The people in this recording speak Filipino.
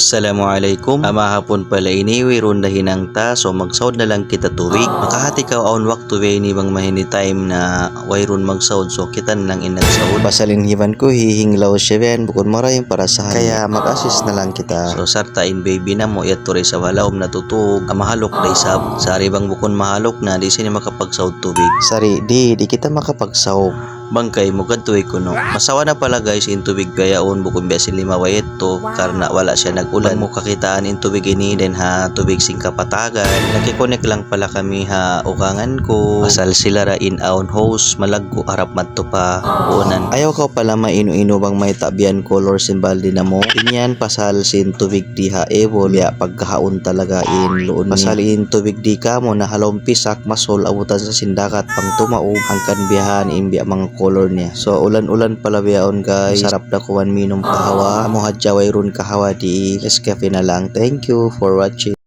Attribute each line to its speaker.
Speaker 1: Assalamualaikum. Amahapon pala ini wiron na hinang ta so magsaud na lang kita tuwig. Makahati ka aon waktu we ni bang mahini time na wayron magsaud so kita na lang inagsaud. Basalin hiban ko hihinglaw siya ben bukod maray para sa kaya mag-assist na lang kita. So sartain baby na mo yat tuloy sa walawom natutug. Mahalok na isab. Sari bang bukon mahalok na di sini makapagsaud tubig. Sari di di kita makapagsaud bangkay mo kadtoy kuno. Masawa na pala guys in tubig gayaon bukod biya lima wayet to karena wala siya nagulan mo kakitaan in tubig ini den ha tubig sing kapatagan. Nakikonek lang pala kami ha ukangan ko. Asal sila ra in aon host malagko harap madto pa unan. Ayaw ka pala maino-ino bang may tabian color symbol din mo. Inyan pasal sin tubig di ha evo biya pagkahaon talaga in luon. Pasal in tubig di ka mo na halom pisak masol abutan sa sindakat pang tumaog hangkan biyahan in biya mga color niya. So ulan-ulan pala biyaon guys. Sarap na kuwan minom kahawa. Amo hadjaway ron kahawa di Nescafe na lang. Thank you for watching.